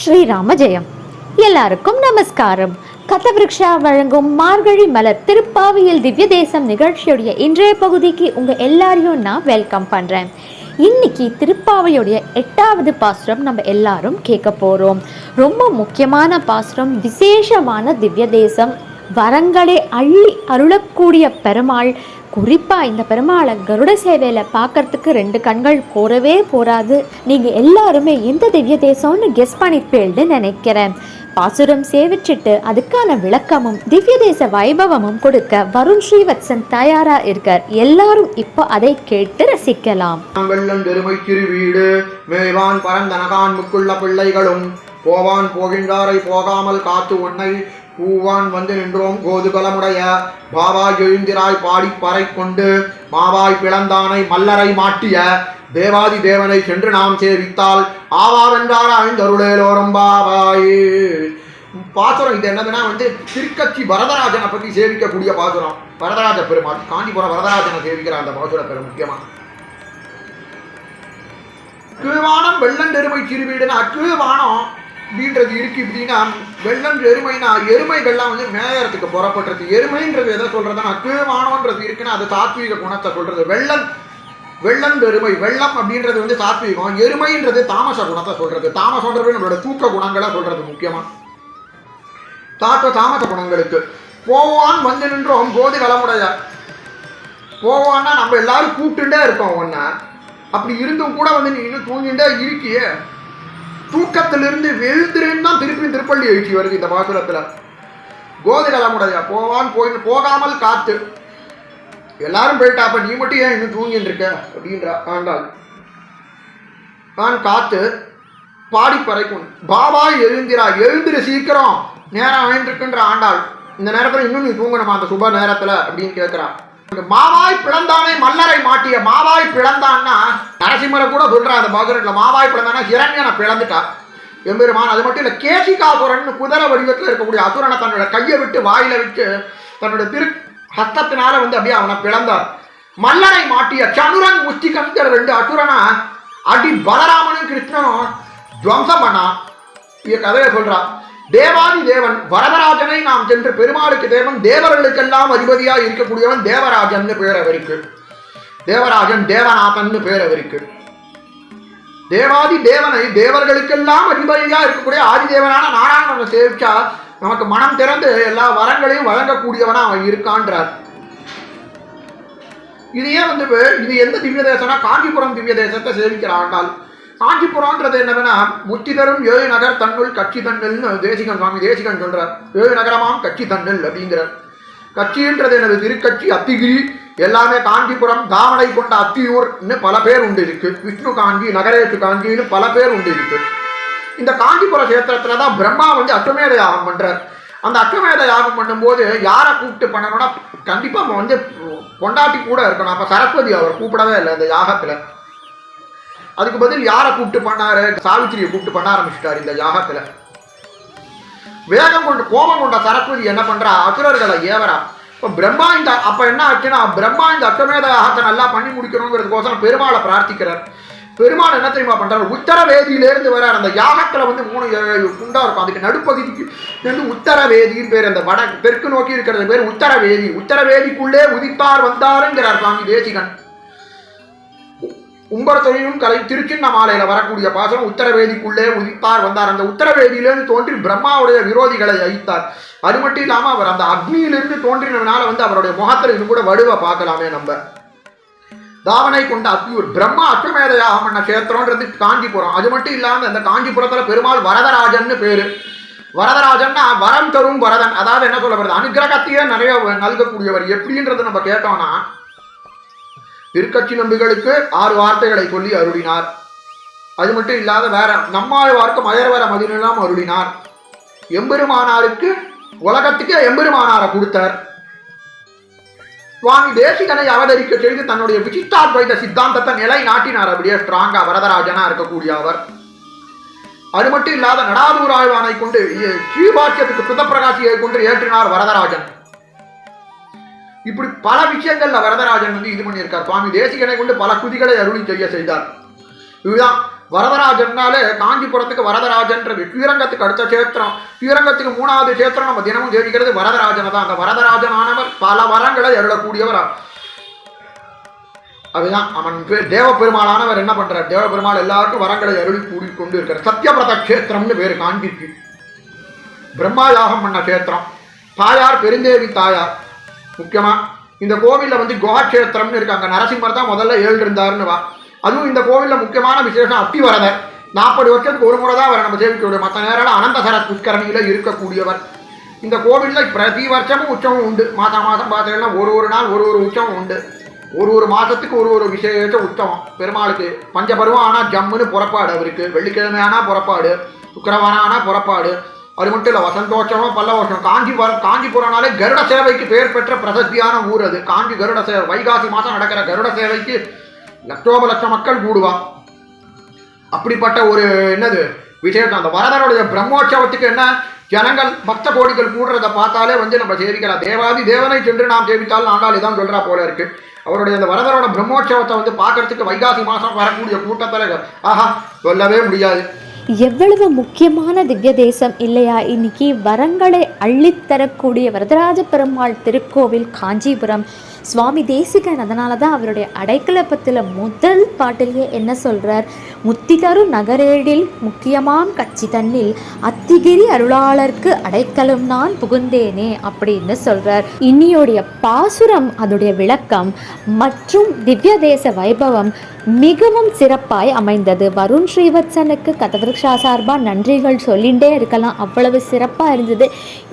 ஸ்ரீராம ஜெயம் எல்லாருக்கும் நமஸ்காரம். கதவிருக்ஷா வழங்கும் மார்கழி மலர் திருப்பாவியல் திவ்ய தேசம் நிகழ்ச்சியுடைய இன்றைய பகுதிக்கு உங்கள் எல்லாரையும் நான் வெல்கம் பண்ணுறேன் இன்னைக்கு திருப்பாவையுடைய எட்டாவது பாசுரம் நம்ம எல்லாரும் கேட்க போகிறோம் ரொம்ப முக்கியமான பாசுரம் விசேஷமான திவ்ய தேசம் வரங்களை அள்ளி அருளக்கூடிய பெருமாள் குறிப்பா இந்த பெருமாளை கருட சேவையில பார்க்கறதுக்கு ரெண்டு கண்கள் போறவே போறாது. நீங்க எல்லாருமே எந்த திவ்ய தேசம்னு கெஸ் பண்ணிருப்பேன்னு நினைக்கிறேன். பாசுரம் சேவிச்சிட்டு அதுக்கான விளக்கமும் திவ்ய தேச வைபவமும் கொடுக்க வருண் ஸ்ரீவத்சன் தயாரா இருக்கார். எல்லாரும் இப்போ அதை கேட்டு ரசிக்கலாம். வெள்ளம் பெருமை திருவீடு மேவான் பரந்தனகான் முக்குள்ள பிள்ளைகளும். போவான் போகின்றாரை போகாமல் காத்து உன்னை பூவான் வந்து நின்றோம் கோதுகலமுடைய பாவாய் எழுந்திராய் பாடி பறை கொண்டு மாவாய் பிளந்தானை மல்லரை மாட்டிய. தேவாதி தேவனை சென்று நாம் சேவித்தால் ஆவாவென்றார் அழுந்தருளேலோரம் பாவாயே. பாசுரம் இது என்னதுன்னா வந்து திருக்கட்சி வரதராஜனை பற்றி சேவிக்கக்கூடிய பாசுரம். வரதராஜ பெருமாள் காஞ்சிபுரம் வரதராஜனை சேவிக்கிற அந்த பாசுர பெரும் முக்கியமாக கீழ்வானம் வெள்ளம் தெருமை சிறுவீடுனா கீழ்வானம் அப்படின்றது இருக்கு இப்படின்னா வெள்ளம் எருமைனா எருமைகள்லாம் வந்து மேயறதுக்கு புறப்படுறது. எருமைன்றது எதை சொல்றதுன்னா கீழ்வானம்ன்றது இருக்குன்னா அது சாத்வீக குணத்தை சொல்றது. வெள்ளம் வெள்ளம் எருமை வெள்ளம் அப்படின்றது வந்து தாத்வீகம். எருமைன்றது தாமச குணத்தை சொல்றது. தாமசன்றது நம்மளோட தூக்க குணங்களை சொல்றது முக்கியமா. தாக்க தாமச குணங்களுக்கு. போவான் வந்து நின்றோம் போது கலமுடைய. போவான்னா நம்ம எல்லாரும் கூப்பிட்டுட்டே இருக்கோம் ஒன்ன அப்படி இருந்தும் கூட வந்து நீ இன்னும் தூங்கிட்டே இருக்கியே. தூக்கத்திலிருந்து எழுந்திருந்து தான் திருப்பி திருப்பள்ளி எழுச்சி வருது இந்த பாசுரத்துல கோதிகளமுடைய போவான் போய் போகாமல் காத்து. எல்லாரும் போயிட்டா அப்ப நீ மட்டும் ஏன் இன்னும் தூங்கிட்டு இருக்க? அப்படின்ற ஆண்டாள். நான் காத்து பாடி பறைக்கும். பாபா எழுந்திரா எழுந்திரு சீக்கிரம். நேரம் ஆயின்றிருக்குன்ற ஆண்டாள். இந்த நேரத்தில் இன்னும் நீ தூங்கணுமா அந்த சுப நேரத்தில்? அப்படின்னு கேட்கிறான் மாவாய் பிளந்தானே மல்லரை மாட்டிய மாவாய் பிளந்தான்னா நரசிம்மரை கூட சொல்றாரு அந்த பாகுரட்ல மாவாய் பிளந்தானா ஹிரண்யனை பிளந்துட்டா. எம்பெருமான் அது மட்டும் இல்லை கேசிகாபுரன் குதிரை வடிவத்தில் இருக்கக்கூடிய அசுரனை தன்னோட கையை விட்டு வாயில விட்டு தன்னோட திரு ஹஸ்தத்தினால வந்து அப்படியே அவனை பிளந்தார். மல்லரை மாட்டிய சனுரன் முஸ்திகங்கிற ரெண்டு அசுரனா அடி பலராமனும் கிருஷ்ணனும் துவம்சம் பண்ணான் கதையை சொல்றான் தேவாதி தேவன் வரதராஜனை நாம் சென்று பெருமாளுக்கு தேவன் தேவர்களுக்கெல்லாம் அதிபதியா இருக்கக்கூடியவன் தேவராஜன் பேர் அவருக்கு. தேவராஜன் தேவநாதன் பேர் அவருக்கு. தேவாதி தேவனை தேவர்களுக்கெல்லாம் அதிபதியா இருக்கக்கூடிய ஆதிதேவனான நாராயணனை சேவிச்சா நமக்கு மனம் திறந்து எல்லா வரங்களையும் வழங்கக்கூடியவனா அவன் இருக்கான்றார். இது ஏன் வந்து இது எந்த திவ்ய தேசம்னா காஞ்சிபுரம் திவ்ய தேசத்தை சேவிக்கிற காஞ்சிபுரம்ன்றது என்னவென்னா முத்தி தரும் ஏழு நகர் தன்னுள் கட்சி தன்னுள்னு தேசிகன் சுவாமி தேசிகன் சொல்றார். ஏழு நகரமாம் கட்சி தன்னுள் அப்படிங்கிறார். கட்சின்றது எனது திருக்கட்சி அத்திகிரி எல்லாமே காஞ்சிபுரம் தாமனை கொண்ட அத்தியூர்னு பல பேர் உண்டு இருக்கு விஷ்ணு காஞ்சி நகரேஷு காஞ்சின்னு பல பேர் உண்டு இருக்கு இந்த காஞ்சிபுர கஷேத்திரத்துல தான் பிரம்மா வந்து அஸ்வமேத யாகம் பண்றார். அந்த அஸ்வமேத யாகம் பண்ணும்போது யாரை கூப்பிட்டு பண்ணணும்னா கண்டிப்பா நம்ம வந்து கொண்டாட்டி கூட இருக்கணும். அப்ப சரஸ்வதி அவர் கூப்பிடவே இல்லை அந்த யாகத்துல. அதுக்கு பதில் யாரை கூப்பிட்டு பண்ணாரு? சாவித்திரியை கூப்பிட்டு பண்ண ஆரம்பிச்சிட்டாரு இந்த யாகத்துல. வேகம் கொண்டு கோபம் கொண்ட சரஸ்வதி என்ன பண்றா? அசுரர்களை ஏவரா இப்போ பிரம்மா இந்த அப்ப என்ன ஆச்சுன்னா பிரம்மா இந்த அஷ்டமேத யாகத்தை நல்லா பண்ணி முடிக்கணுங்கிறதுக்கோசரம் பெருமாளை பிரார்த்திக்கிறார். பெருமாள் என்ன தெரியுமா பண்றாரு? உத்தர வேதியிலேருந்து வர்றார். அந்த யாகத்துல வந்து மூணு குண்டா இருக்கும். அதுக்கு நடுப்பகுதிக்கு வந்து உத்தர வேதின்னு பேர் அந்த வட தெற்கு நோக்கி இருக்கிறது பேர் உத்தர வேதி உத்தர வேதிக்குள்ளே உதித்தார் வந்தாருங்கிறார் சுவாமி தேசிகன். உம்பரத்தொழிலும் கலை திருச்சின்னமாலையில வரக்கூடிய பாசனம் உத்தரவேதிக்குள்ளே உதித்தார் வந்தார். அந்த உத்தரவேதியிலிருந்து தோன்றி பிரம்மாவுடைய விரோதிகளை அழித்தார். அது மட்டும் இல்லாமல் அவர் அந்த அக்னியிலிருந்து தோன்றினதுனால வந்து அவருடைய முகத்தில் இது கூட வடுவை பார்க்கலாமே நம்ம. தாவனை கொண்ட அத்தியூர் பிரம்மா அஸ்வமேதையாகம் பண்ண கஷேத்திரம்ன்றது காஞ்சிபுரம். அது மட்டும் இல்லாமல் அந்த காஞ்சிபுரத்தில் பெருமாள் வரதராஜன்னு பேரு. வரதராஜன்னா வரம் தரும் வரதன். அதாவது என்ன சொல்ல வருது அனுகிரகத்தையே நிறைய நல்கக்கூடியவர். எப்படின்றது நம்ம கேட்டோம்னா திருக்கட்சி நம்பிகளுக்கு ஆறு வார்த்தைகளை சொல்லி அருளினார். அது மட்டும் இல்லாத வேற நம்மாழ்வார்க்கு மயர்வர மதினெல்லாம் அருளினார். எம்பெருமானாருக்கு உலகத்துக்கே எம்பெருமானாரை கொடுத்தார். சுவாமி தேசிகனை அவதரிக்க செய்து தன்னுடைய விசிஷ்டாத்வைத சித்தாந்தத்தை நிலை நாட்டினார் அப்படியே ஸ்ட்ராங்கா வரதராஜனா இருக்கக்கூடிய அவர். அது மட்டும் இல்லாத நடாதூர் ஆழ்வானை கொண்டு ஸ்ரீபாக்கியத்துக்கு சுதப்பிரகாசியை கொண்டு ஏற்றினார் வரதராஜன். இப்படி பல விஷயங்கள்ல வரதராஜன் வந்து இது பண்ணியிருக்கார். சுவாமி தேசிகனை கொண்டு பல குதிகளை அருளி செய்ய செய்தார். இதுதான் வரதராஜன்னாலே காஞ்சிபுரத்துக்கு வரதராஜன்ற ஸ்ரீரங்கத்துக்கு அடுத்த கஷேத்திரம். ஸ்ரீரங்கத்துக்கு மூணாவது கஷேத்திரம் நம்ம தினமும் தெரிவிக்கிறது வரதராஜனை தான். அந்த வரதராஜனானவர் பல வரங்களை அருளக்கூடியவர். அதுதான் அவன் பேர் தேவபெருமாளானவர் என்ன பண்றார்? தேவபெருமாள் எல்லாருக்கும் வரங்களை அருளி கூடி கொண்டு இருக்கிறார் சத்யபிரத கஷேத்திரம்னு பேரு காஞ்சிக்கு. பிரம்மா யாகம் பண்ண கஷேத்திரம். தாயார் பெருந்தேவி தாயார். முக்கியமாக இந்த கோவிலில் வந்து குகாட்சேத்திரம்னு இருக்காங்க. நரசிம்மர் தான் முதல்ல ஏழு இருந்தாருன்னு வா. அதுவும் இந்த கோவிலில் முக்கியமான விசேஷம் அப்படி வரத நாற்பது வருஷத்துக்கு ஒரு முறை தான் அவரை நம்ம சேவிக்கக்கூடிய மற்ற நேரம் அனந்தசர புஷ்கரணியில் இருக்கக்கூடியவர். இந்த கோவிலில் பிரதி வருஷமும் உற்சவம் உண்டு. மாதம் மாதம் பார்த்தீங்கன்னா ஒரு ஒரு நாள் ஒரு ஒரு உற்சவம் உண்டு. ஒரு ஒரு மாதத்துக்கு ஒரு ஒரு விசேஷ உற்சவம். பெருமாளுக்கு பஞ்சபருவம் ஆனால் ஜம்முன்னு புறப்பாடு அவருக்கு. வெள்ளிக்கிழமை ஆனால் புறப்பாடு. சுக்கரவாரம் ஆனால் புறப்பாடு. அது மட்டும் இல்லை வசந்தோற்சவம் பல்லவோஷம் காஞ்சிபுரம் காஞ்சிபுரம்னாலே கருட சேவைக்கு பெயர் பெற்ற பிரசத்தியான ஊர் அது. காஞ்சி கருட சேவை வைகாசி மாதம் நடக்கிற கருட சேவைக்கு லட்சோப லட்சம் மக்கள் கூடுவா அப்படிப்பட்ட ஒரு என்னது விசேஷம். அந்த வரதனுடைய பிரம்மோற்சவத்துக்கு என்ன? ஜனங்கள் பக்த கோடிகள் கூடுறதை பார்த்தாலே வந்து நம்ம சேவிக்கலாம். தேவாதி தேவனை சென்று நாம் சேவித்தால் ஆண்டால் இதான் சொல்கிறா போல இருக்கு. அவருடைய அந்த வரதரோட பிரம்மோற்சவத்தை வந்து பார்க்கறதுக்கு வைகாசி மாதம் வரக்கூடிய கூட்டத்தில் ஆஹா சொல்லவே முடியாது. எவ்வளவு முக்கியமான திவ்ய தேசம் இல்லையா? இன்னைக்கு வரங்களை அள்ளித்தரக்கூடிய வரதராஜ பெருமாள் திருக்கோவில் காஞ்சிபுரம். சுவாமி தேசிகன் அதனால தான் அவருடைய அடைக்கலப்பத்தில் முதல் பாட்டிலேயே என்ன சொல்கிறார் முத்தி தரும் நகரேடில் முக்கியமாம் கட்சி தன்னில். அத்திகிரி அருளாளர்க்கு அடைக்கலம் நான் புகுந்தேனே அப்படின்னு சொல்றார். இன்னியோடைய பாசுரம் அதோடைய விளக்கம் மற்றும் திவ்ய தேச வைபவம் மிகவும் சிறப்பாய் அமைந்தது. வருண் ஸ்ரீவத்சனுக்கு கதவிருஷா சார்பா நன்றிகள் சொல்லிகிட்டே இருக்கலாம். அவ்வளவு சிறப்பாக இருந்தது.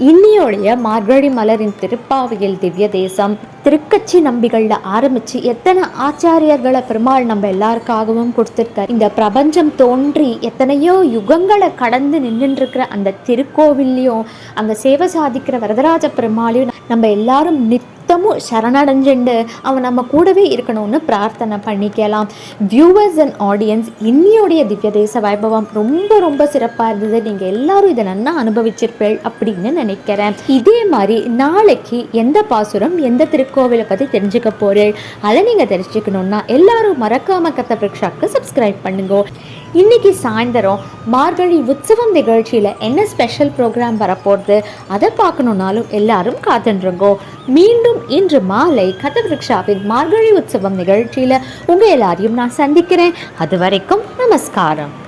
இன்னியோடைய மார்கழி மலரின் திருப்பாவையில் திவ்ய தேசம் திருக்கச்சி நம்பிகள்ல ஆரம்பிச்சு எத்தனை ஆச்சாரியர்களை பெருமாள் நம்ம எல்லாருக்காகவும் கொடுத்துருக்கார். இந்த பிரபஞ்சம் தோன்றி எத்தனையோ யுகங்களை கடந்து நின்றுட்டு இருக்கிற அந்த திருக்கோவில்லையும் அங்க சேவை சாதிக்கிற வரதராஜ பெருமாளையும் நம்ம எல்லாரும் நித் நித்தமும் சரணடைஞ்சுண்டு அவன் நம்ம கூடவே இருக்கணும்னு பிரார்த்தனை பண்ணிக்கலாம். வியூவர்ஸ் அண்ட் ஆடியன்ஸ் இன்னியோடைய திவ்ய தேச வைபவம் ரொம்ப ரொம்ப சிறப்பாக இருந்தது. நீங்கள் எல்லாரும் இதை நல்லா அனுபவிச்சிருப்பீள் அப்படின்னு நினைக்கிறேன். இதே மாதிரி நாளைக்கு எந்த பாசுரம் எந்த திருக்கோவிலை பற்றி தெரிஞ்சுக்க போறேள் அதை நீங்கள் தெரிஞ்சுக்கணுன்னா எல்லாரும் மறக்காம கத்த பிரிக்ஷாக்கு சப்ஸ்கிரைப் பண்ணுங்க. இன்னைக்கு சாயந்தரம் மார்கழி உற்சவம் நிகழ்ச்சியில் என்ன ஸ்பெஷல் ப்ரோக்ராம் வரப்போகுது? அதை பார்க்கணுன்னாலும் எல்லாரும் காத்துருங்கோ மீண்டும் இன்று மாலை கதவிருக்ஷாவின் மார்கழி உற்சவம் நிகழ்ச்சியில் உங்கள் எல்லாரையும் நான் சந்திக்கிறேன். அது வரைக்கும் நமஸ்காரம்.